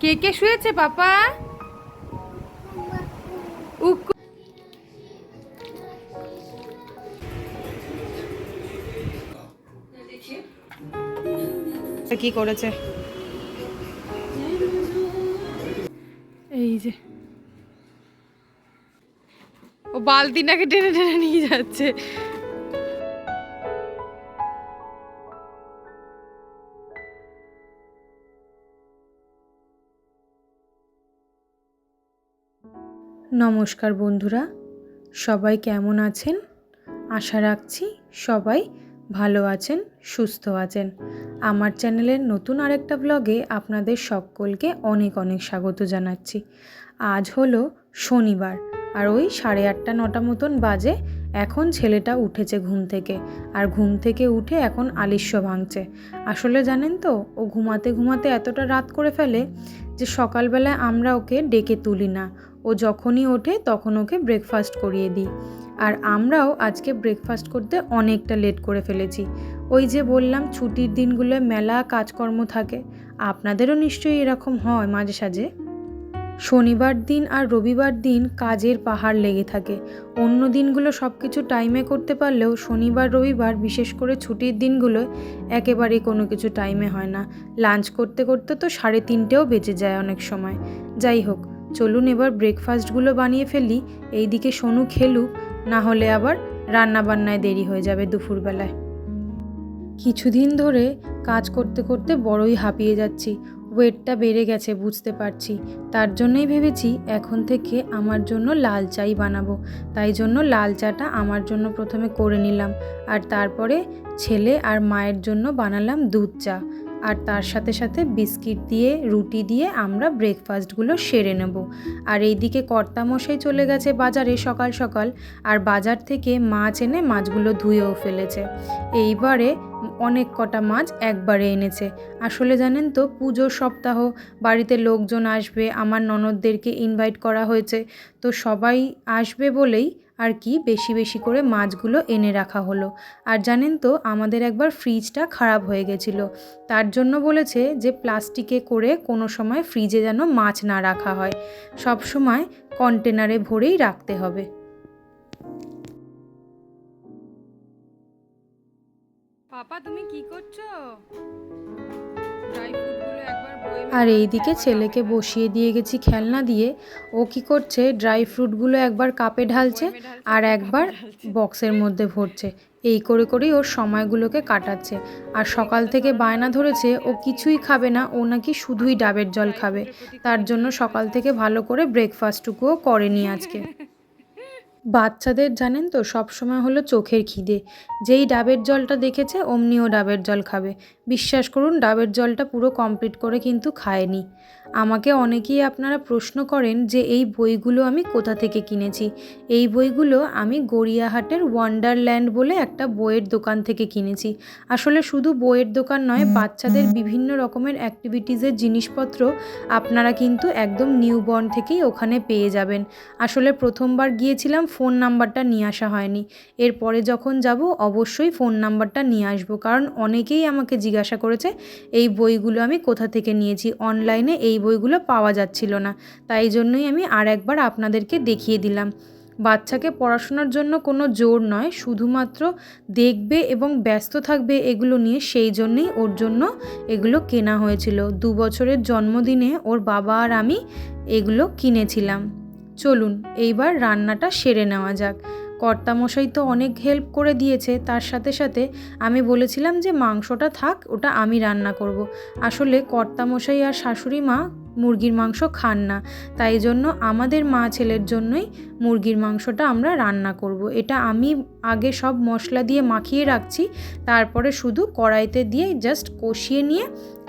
কে কে শুয়েছে পাপা? কি করেছে? এই যে। ও বালতি নাকি টেনে টেনে নিয়ে যাচ্ছে। নমস্কার বন্ধুরা, সবাই কেমন আছেন? আশা রাখছি সবাই ভালো আছেন, সুস্থ আছেন। আমার চ্যানেলের নতুন আরেকটা ব্লগে আপনাদের সকলকে অনেক অনেক স্বাগত জানাচ্ছি। আজ হলো শনিবার আর ওই সাড়ে আটটা, নটা মতন বাজে। এখন ছেলেটা উঠেছে ঘুম থেকে আর ঘুম থেকে উঠে এখন আলিস্য ভাঙছে। আসলে জানেন তো, ও ঘুমাতে ঘুমাতে এতটা রাত করে ফেলে যে সকালবেলায় আমরা ওকে ডেকে তুলি না। ও যখনই ওঠে তখন ওকে ব্রেকফাস্ট করিয়ে দিই। আর আমরাও আজকে ব্রেকফাস্ট করতে অনেকটা লেট করে ফেলেছি। ওই যে বললাম, ছুটির দিনগুলোয় মেলা কাজকর্ম থাকে। আপনাদেরও নিশ্চয়ই এরকম হয় মাঝে সাঝে। শনিবার দিন আর রবিবার দিন কাজের পাহাড় লেগে থাকে। অন্য দিনগুলো সব কিছু টাইমে করতে পারলেও শনিবার, রবিবার, বিশেষ করে ছুটির দিনগুলোয় একেবারেই কোনো কিছু টাইমে হয় না। লাঞ্চ করতে করতে তো সাড়ে তিনটেও বেঁচে যায় অনেক সময়। যাই হোক, চলুন এবার ব্রেকফাস্টগুলো বানিয়ে ফেলি। এইদিকে সোনু খেলুক, না হলে আবার রান্না বান্নায় দেরি হয়ে যাবে দুপুরবেলায়। কিছুদিন ধরে কাজ করতে করতে বড়ই হাঁপিয়ে যাচ্ছি। ওয়েটটা বেড়ে গেছে, বুঝতে পারছি। তার জন্যই ভেবেছি এখন থেকে আমার জন্য লাল চাই বানাবো। তাই জন্য লাল চাটা আমার জন্য প্রথমে করে নিলাম। আর তারপরে ছেলে আর মায়ের জন্য বানালাম দুধ চা। আর তার সাথে সাথে বিস্কিট দিয়ে, রুটি দিয়ে আমরা ব্রেকফাস্টগুলো সেরে নেব। আর এইদিকে কর্তামশাই চলে গেছে বাজারে সকাল সকাল। আর বাজার থেকে মাছ এনে মাছগুলো ধুয়েও ফেলেছে। এইবারে অনেক কটা মাছ একবারে এনেছে। আসলে জানেন তো পুজোর সপ্তাহ, বাড়িতে লোকজন আসবে, আমার ননদদেরকে ইনভাইট করা হয়েছে। তো সবাই আসবে বলেই আর কি বেশি বেশি করে মাছগুলো এনে রাখা হলো। আর জানেন তো, আমাদের একবার ফ্রিজটা খারাপ হয়ে গেছিল। তার জন্য বলেছে যে প্লাস্টিকে করে কোনো সময় ফ্রিজে যেন মাছ না রাখা হয়। সব সময় কন্টেনারে ভরেই রাখতে হবে। পাপা, তুমি কি করছ? ড্রাই ফ্রুটগুলো আর এইদিকে ছেলেকে বসিয়ে দিয়ে গেছি খেলনা দিয়ে। ও কি করছে? ড্রাই ফ্রুটগুলো একবার কাপে ঢালছে আর একবার বক্সের মধ্যে ভরছে। এই করে করেই ওর সময়গুলোকে কাটাচ্ছে। আর সকাল থেকে বায়না ধরেছে, ও কিছুই খাবে না, ও নাকি শুধুই ডাবের জল খাবে। তার জন্য সকাল থেকে ভালো করে ব্রেকফাস্টটুকুও করেনি আজকে। বাচ্চাদের জানেন তো সব সময় হলো চোখের খিদে। যেই ডাবের জলটা দেখেছে, অমনিও ডাবের জল খাবে। বিশ্বাস করুন ডাবের জলটা পুরো কমপ্লিট করে কিন্তু খায়নি আমাকে অনেকেই আপনারা প্রশ্ন করেন যে এই বইগুলো আমি কোথা থেকে কিনেছি? এই বইগুলো আমি গড়িয়াহাটের ওয়ান্ডারল্যান্ড বলে একটা বইয়ের দোকান থেকে কিনেছি। আসলে শুধু বইয়ের দোকান নয় বাচ্চাদের বিভিন্ন রকমের অ্যাক্টিভিটিসের জিনিসপত্র আপনারা কিন্তু একদম নিউবর্ন থেকেই ওখানে পেয়ে যাবেন। আসলে প্রথমবার গিয়েছিলাম ফোন নাম্বারটা নিয়ে আসা হয়নি। এরপরে যখন যাব অবশ্যই ফোন নাম্বারটা নিয়ে আসব কারণ অনেকেই আমাকে জিজ্ঞাসা করেছে, এই বইগুলো আমি কোথা থেকে নিয়েছি? অনলাইনে এই বইগুলো পাওয়া যাচ্ছিল না। তাই জন্যই আমি আর একবার আপনাদেরকে দেখিয়ে দিলাম। বাচ্চাকে পড়াশোনার জন্য কোনো জোর নয়, শুধুমাত্র দেখবে এবং ব্যস্ত থাকবে এগুলো নিয়ে। সেই জন্যেই ওর জন্য এগুলো কেনা হয়েছিল। দু বছরের জন্মদিনে ওর বাবা আর আমি এগুলো কিনেছিলাম। চলুন, এইবার রান্নাটা সেরে নেওয়া যাক। কর্তামশাই তো অনেক হেল্প করে দিয়েছে। তার সাথে সাথে আমি বলেছিলাম যে মাংসটা থাক, ওটা আমি রান্না করব। আসলে কর্তামশাই আর শাশুড়ি মা মুরগির মাংস খান না। তাই জন্য আমাদের মা ছেলের জন্যই মুরগির মাংসটা আমরা রান্না করব। এটা আমি আগে সব মশলা দিয়ে মাখিয়ে রাখছি। তারপরে শুধু কড়াইতে দিয়ে জাস্ট কষিয়ে নিয়ে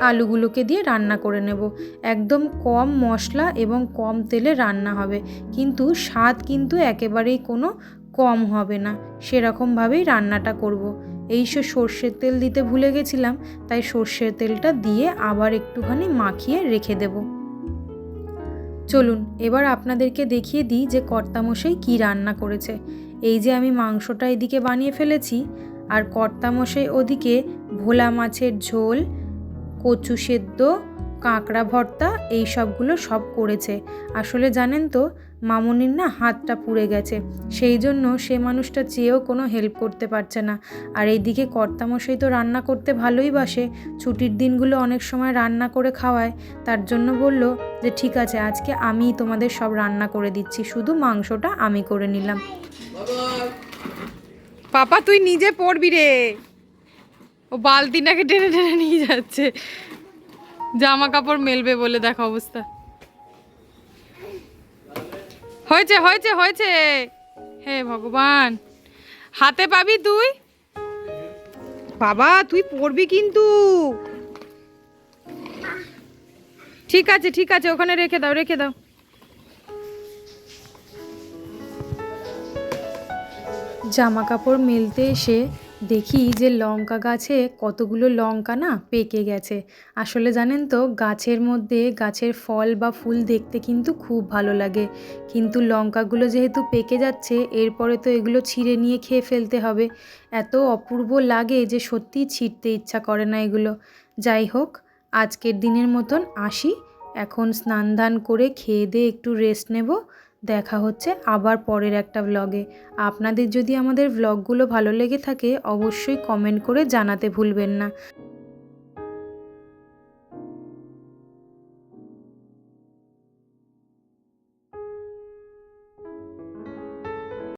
আলুগুলোকে দিয়ে রান্না করে নেব। একদম কম মশলা এবং কম তেলে রান্না হবে। কিন্তু স্বাদ কিন্তু একেবারেই কোনো কম হবে না, সেরকমভাবেই রান্নাটা করব। এই সে সর্ষের তেল দিতে ভুলে গেছিলাম, তাই সর্ষের তেলটা দিয়ে আবার একটুখানি মাখিয়ে রেখে দেব। চলুন, এবার আপনাদেরকে দেখিয়ে দিই যে কর্তামশাই কী রান্না করেছে। এই যে আমি মাংসটা এদিকে বানিয়ে ফেলেছি, আর কর্তামশাই ওদিকে ভোলা মাছের ঝোল, কচু সেদ্ধ, কাঁকড়া ভর্তা, এই সবগুলো সব করেছে। আসলে জানেন তো মামনির না হাতটা পুড়ে গেছে। সেই জন্য সে মানুষটা চেয়েও কোনো হেল্প করতে পারছে না। আর এইদিকে কর্তামশাই তো রান্না করতে ভালোই বাসে। ছুটির দিনগুলো অনেক সময় রান্না করে খাওয়ায়। তার জন্য বলল যে, ঠিক আছে, আজকে আমিই তোমাদের সব রান্না করে দিচ্ছি। শুধু মাংসটা আমি করে নিলাম। পাপা, তুই নিজে পড়বি রে। ও বালতি নাকি টেনে টেনে নিয়ে যাচ্ছে। জামা কাপড় মেলবে বলে দেখো অবস্থা। হয়েছে হয়েছে হয়েছে। হে ভগবান, হাতে পাবি তুই? বাবা, তুই পড়বি কিন্তু। ঠিক আছে ঠিক আছে, ওখানে রেখে দাও রেখে দাও। জামা কাপড় মেলতে এসে দেখি যে লঙ্কা গাছে কতগুলো লঙ্কা না পেকে গেছে। আসলে জানেন তো, গাছের মধ্যে গাছের ফল বা ফুল দেখতে কিন্তু খুব ভালো লাগে। কিন্তু লঙ্কাগুলো যেহেতু পেকে যাচ্ছে, এরপরে তো এগুলো ছিঁড়ে নিয়ে খেয়ে ফেলতে হবে। এত অপূর্ব লাগে যে সত্যিই ছিঁড়তে ইচ্ছা করে না এগুলো। যাই হোক, আজকের দিনের মতন আসি। এখন স্নান ধান করে খেয়ে দিয়ে একটু রেস্ট নেব। দেখা হচ্ছে আবার পরের একটা ব্লগে আপনাদের যদি আমাদের ভ্লগগুলো ভালো লেগে থাকে, অবশ্যই কমেন্ট করে জানাতে ভুলবেন না।